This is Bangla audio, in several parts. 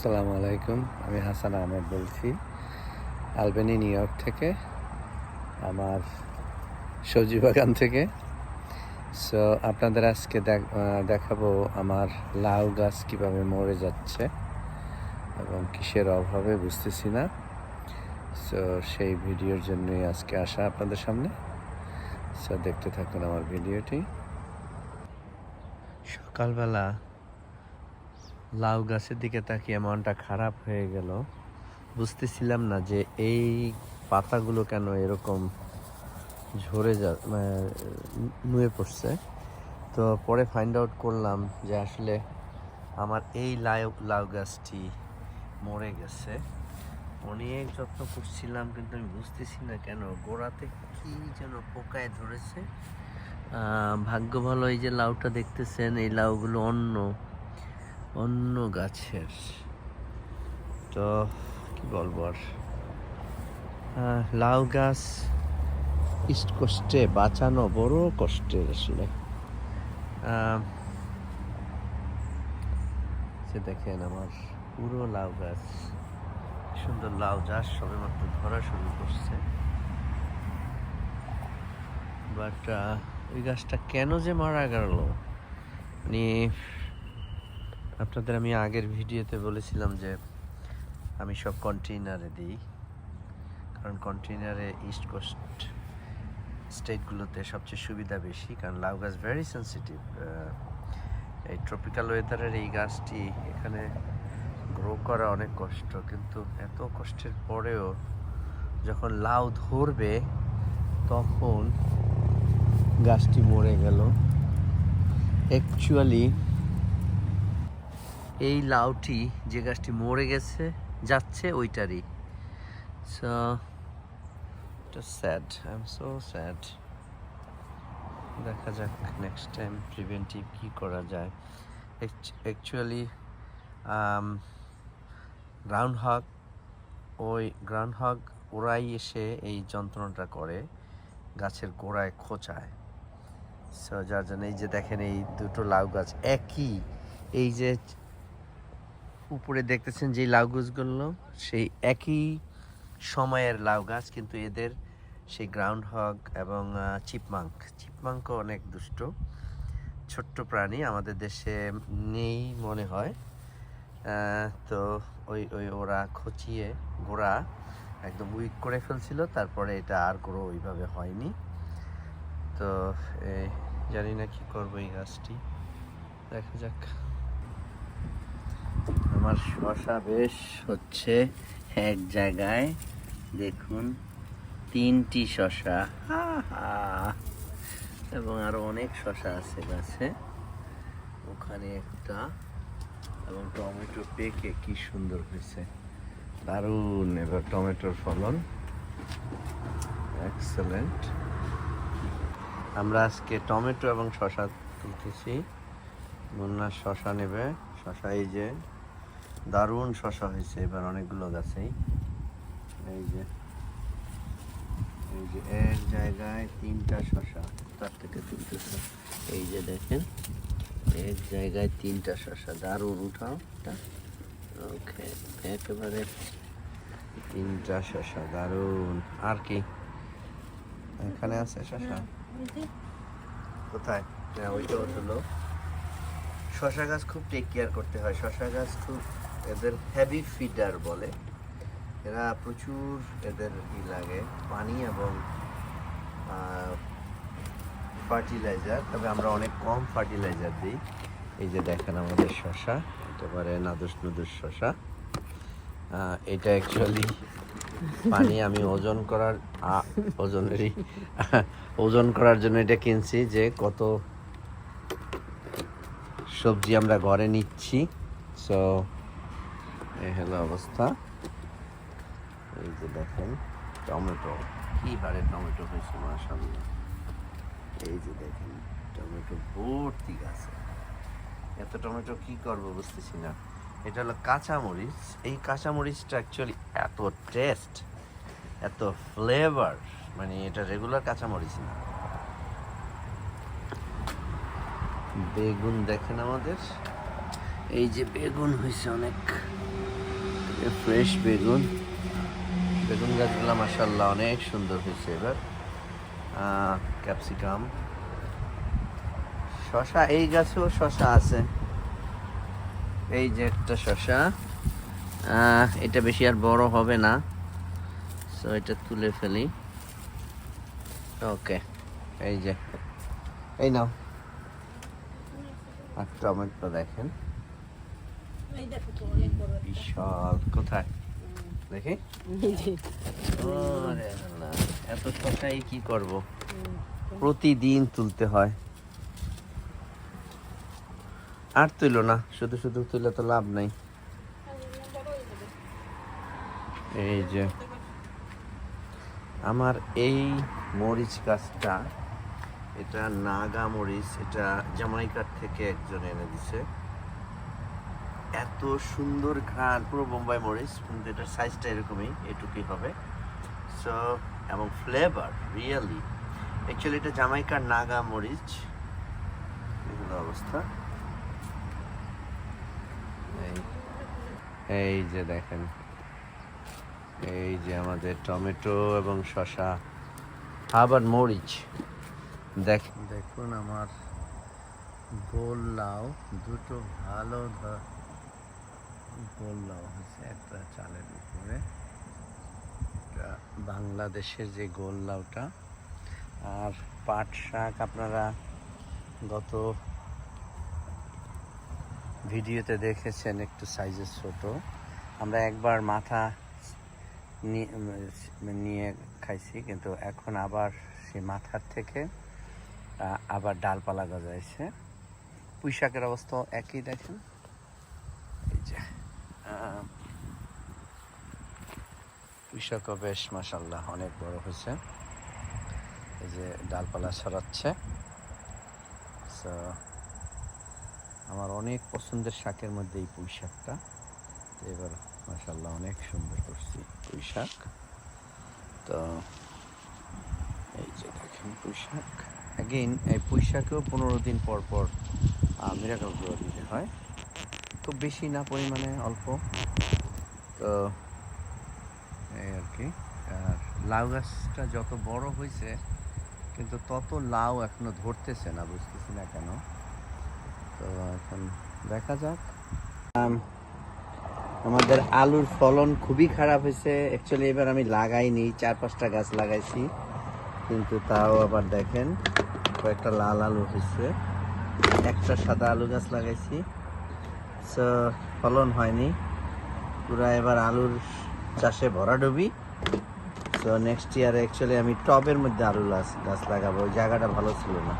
আসসালামু আলাইকুম, আমি হাসান আহমেদ বলছি। আলবেনি, নিউ ইয়র্ক থেকে, আমার সবজি বাগান থেকে। সো আপনাদের আজকে দেখ- দেখাবো আমার লাউ গাছ কীভাবে মরে যাচ্ছে এবং কিসের অভাবে বুঝতেছি না। সো সেই ভিডিওর জন্যই আজকে আসা আপনাদের সামনে। সো দেখতে থাকুন আমার ভিডিওটি। সকালবেলা লাউ গাছের দিকে তাকিয়ে মনটা খারাপ হয়ে গেল। বুঝতেছিলাম না যে এই পাতাগুলো কেন এরকম ঝরে যা মানে, নুয়ে পড়ছে। তো পরে ফাইন্ড আউট করলাম যে আসলে আমার এই লাউ লাউ গাছটি মরে গেছে। অনেক যত্ন করছিলাম কিন্তু আমি বুঝতেছি না কেন। গোড়াতে কি যেন পোকায় ধরেছে। ভাগ্য ভালো এই যে লাউটা দেখতেছেন এই লাউগুলো অন্য। অন্য গাছের। তো, কি বলব আর? লাউ গাছ ইস্ট কোস্টে বাঁচানো বড় কষ্টের আসলে। যে দেখেন আমার পুরো লাউ গাছ। সুন্দর লাউ গাছ সবে মাত্র ধরা শুরু করছে। বাট ওই গাছটা কেন যে মারা গেল মানে আপনাদের আমি আগের ভিডিওতে বলেছিলাম যে আমি সব কন্টেইনারে দিই, কারণ কন্টেইনারে ইস্ট কোস্ট স্টেটগুলোতে সবচেয়ে সুবিধা বেশি, কারণ লাউ গাছ ভেরি সেন্সিটিভ এই ট্রপিক্যাল ওয়েদারের এই গাছটি এখানে গ্রো করা অনেক কষ্ট, কিন্তু এত কষ্টের পরেও যখন লাউ ধরবে, তখন গাছটি মরে গেল। অ্যাকচুয়ালি এই লাউটি যে গাছটি মরে গেছে, যাচ্ছে ওইটারই। So sad I am so sad দেখা যাক নেক্সট টাইম প্রিভেন্টিভ কী করা যায়। অ্যাকচুয়ালি গ্রাউন্ড হক ওই গ্রাউন্ড হক ওরাই এসে এই যন্ত্রণাটা করে, গাছের গোড়ায় খোঁচায়। সো যার জন্য এই যে দেখেন এই দুটো লাউ গাছ একই, এই যে উপরে দেখতেছেন যে লাউ গাছগুলো, সেই একই সময়ের লাউ গাছ, কিন্তু এদের সেই গ্রাউন্ড হগ এবং চিপমাঙ্ক চিপমাঙ্কও অনেক দুষ্ট, ছোট্ট প্রাণী, আমাদের দেশে নেই মনে হয়। তো ওই ওই ওরা খচিয়ে, গোড়া একদম উইক করে ফেলছিল, তারপরে এটা আর কোনো ওইভাবে হয়নি। তো এই জানি না কি করব এই গাছটি। দেখা যাক। আমার শশা বেশ হচ্ছে এক জায়গায়। দেখুন, তিনটি শশা! এবং আরও অনেক শশা আছে গাছে। ওখানে একটা। এবং টমেটো পেকে কি সুন্দর হয়েছে। দারুণ। এবার টমেটোর ফলন। এক্সেলেন্ট আমরা আজকে টমেটো এবং শশা তুলতেছি। মুন্না শশা নেবে। শশা এই যে দারুণ শশা হয়েছে, এবার অনেকগুলো গাছেই। এই যে এই যে এক জায়গায় তিনটা শশা, তার থেকে তুলতেছে এই যে দেখেন, এক জায়গায় তিনটা শশা, দারুণ উঠাও ওকে, একেবারে তিনটা শশা, দারুণ। আর কি? এখানে আছে শশা? কোথায়? হ্যাঁ ওইটা হলো শশা গাছ খুব টেক কেয়ার করতে হয়, শশা গাছ খুব এদের হেভি ফিডার বলে। এরা প্রচুর এদের ই লাগে, পানি এবং ফার্টিলাইজার তবে আমরা অনেক কম ফার্টিলাইজার দিই। এই যে দেখেন আমাদের শশা একেবারে নাদুস নুদুস শশা এটা অ্যাকচুয়ালি পানি আমি ওজন করার ওজনেরই, ওজন করার জন্য এটা কিনছি যে কত সবজি আমরা ঘরে নিচ্ছি। সো এই হলো অবস্থা। এই যে দেখেন, টমেটো। কি হারে টমেটো হয়েছে মাসাল্লাহ এই যে দেখেন, টমেটো ভর্তি গাছে। এত টমেটো কি করব বুঝতেছি না। এটা হলো কাঁচামরিচ। এই কাঁচামরিচটা অ্যাকচুয়ালি এত টেস্ট এত ফ্লেভার মানে এটা রেগুলার কাঁচামরিচ না। বেগুন দেখেন আমাদের। এই যে বেগুন হয়েছে অনেক। ফ্রেশ বেগুন। বেগুন গাছগুলো মাসাল্লাহ অনেক সুন্দর হয়েছে এবার। ক্যাপসিকাম শশা, এই গাছেও শশা আছে। এই যে একটা শশা। এটা বেশি আর বড় হবে না। সো এটা তুলে ফেলি। ওকে এই যে। এই নাও। আর টমেটো দেখেন এই দেখো তো অনেক বড় একটা। বিশাল কোথায়? দেখি। এত শশাই কি করব? প্রতিদিন তুলতে হয়। আর তুইল না শুধু শুধু তুলে তো লাভ নাই। এই যে আমার এই মরিচ গাছটা এটা নাগা মরিচ এটা জামাইকার থেকে একজন এনে দিছে। এত সুন্দর ঘ্রাণ, পুরো বোম্বাই মরিচ কিন্তু এটার সাইজটা এরকমই, এটুকুই হবে। সো এবং ফ্লেভার রিয়েলি অ্যাকচুয়ালি এটা জামাইকার নাগা মরিচ। এগুলো অবস্থা। এই যে দেখেন, এই যে আমাদের টমেটো এবং শসা। আবার মরিচ। দেখ দেখুন আমার গোল লাউ, দুটো ভালো ধ- গোল লাউ হচ্ছে একটা চালের উপরে। বাংলাদেশের যে গোল লাউটা আর পাট শাক আপনারা গত ভিডিওতে দেখেছেন একটু সাইজের ছোট। আমরা একবার মাথা নিয়ে- উম, নিয়ে খাইছি কিন্তু এখন আবার সেই মাথার থেকে আবার ডালপালা গজাইছে। পুঁই শাকের অবস্থা একই দেখেন এই যে আহ, শাকও বেশ মাসাল্লাহ অনেক বড় হয়েছে। এই যে ডালপালা So, আমার অনেক পছন্দের শাকের মধ্যে এই পুঁই শাকটা। এবার মাসাল্লাহ অনেক সুন্দর করছি পুঁই শাক। তো এই যে দেখেন পুঁই শাক। অ্যাগেইন এই পুঁই শাকেও পনেরো দিন পর পর মিরাকল দিতে হয়। খুব বেশি না পরিমাণে অল্প। তো এই আর কি। আর লাউ গাছটা যত বড় হয়েছে, কিন্তু তত লাউ এখনও ধরতেছে না, বুঝতেছি না কেন। তো এখন দেখা যাক। আমাদের আলুর ফলন খুবই খারাপ হয়েছে। অ্যাকচুয়ালি এবার আমি লাগাইনি, চার পাঁচটা গাছ লাগাইছি, কিন্তু তাও আবার দেখেন, কয়েকটা লাল আলু হয়েছে। একটা সাদা আলু গাছ লাগাইছি। সো ফলন হয়নি। পুরা এবার আলুর চাষে ভরাডুবি তো নেক্সট ইয়ার অ্যাকচুয়ালি আমি টবের মধ্যে আলু গাছ গাছ লাগাবো, ওই জায়গাটা ভালো ছিল না।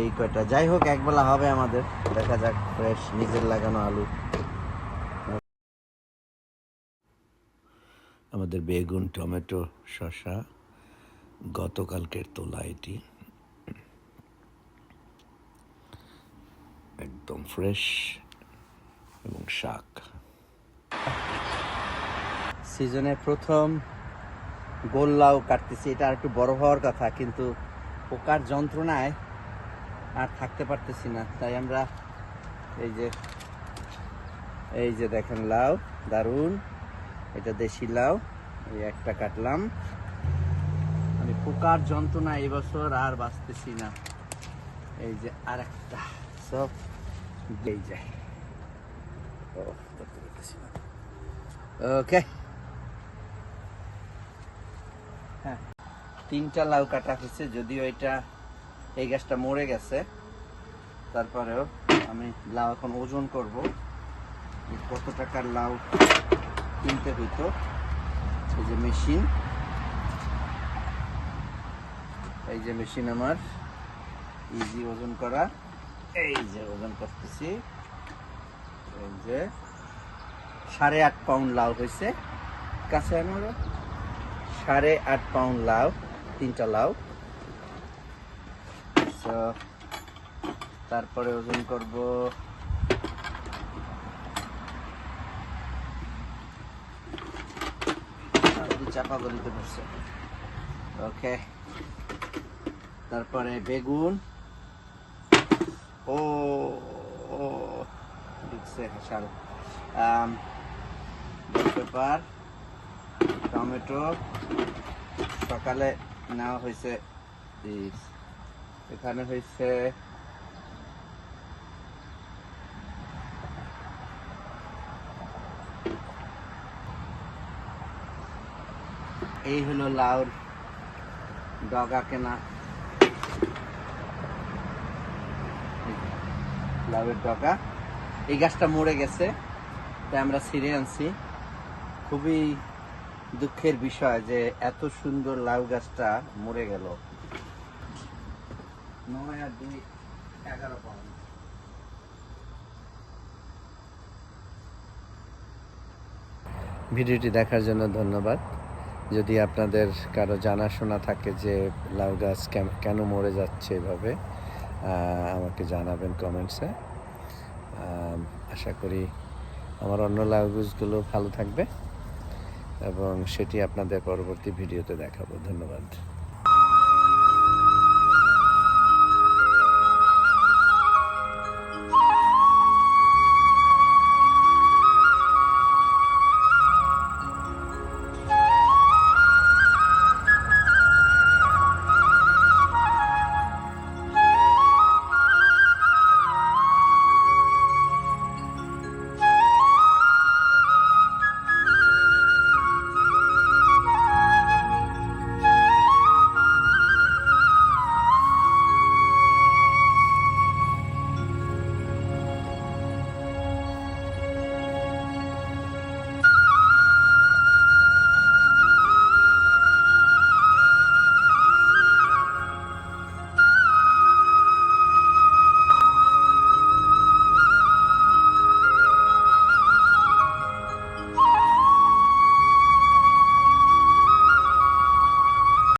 এই কয়টা, যাই হোক একবেলা হবে আমাদের। দেখা যাক ফ্রেশ নিজের লাগানো আলু। আমাদের বেগুন, টমেটো, শসা, গতকালকের তোলা এটি। একদম ফ্রেশ এবং শাক। সিজনের প্রথম গোল লাউ কাটতেছি। এটা আর একটু বড় হওয়ার কথা, কিন্তু পোকার যন্ত্রণায় আর থাকতে পারতেছি না। তাই আমরা এই যে এই যে দেখেন লাউ দারুণ এটা দেশি লাউ, এই একটা কাটলাম। আমি পোকার যন্ত্রণা এই বছর আর বাঁচতেছি না। এই যে আর একটা সব এই যায় ওকে। হ্যাঁ তিনটা লাউ কাটা হয়েছে, যদিও এটা এই গাছটা মরে গেছে। তারপরেও আমি লাউ এখন ওজন করব কত টাকার লাউ কিনতে হইতো। এই যে মেশিন। এই যে মেশিন আমার ইজি ওজন করা। এই যে ওজন করতেছি। এই যে সাড়ে আট পাউন্ড লাউ হয়েছে। কাছে আমার সাড়ে আট পাউন্ড লাউ তিনটা লাউ তারপরে ওজন করব চাপা গলিতে পড়ছে ওকে তারপরে বেগুন ও ও হাসাল পেপার টমেটো, সকালে নেওয়া হয়েছে এখানে হয়েছে এই হলো লাউর ডগা কেনা। লাউয়ের ডগা। এই গাছটা মরে গেছে, তাই আমরা ছিঁড়ে আনছি। খুবই দুঃখের বিষয় যে এত সুন্দর লাউ গাছটা মরে গেল। ভিডিওটি দেখার জন্য ধন্যবাদ। যদি আপনাদের কারও জানাশোনা থাকে যে লাউ গাছ কেন- মরে যাচ্ছে এভাবে আমাকে জানাবেন কমেন্টসে। আশা করি আমার অন্য লাউ গাছগুলো ভালো থাকবে। এবং সেটি আপনাদের পরবর্তী ভিডিওতে দেখাবো। ধন্যবাদ।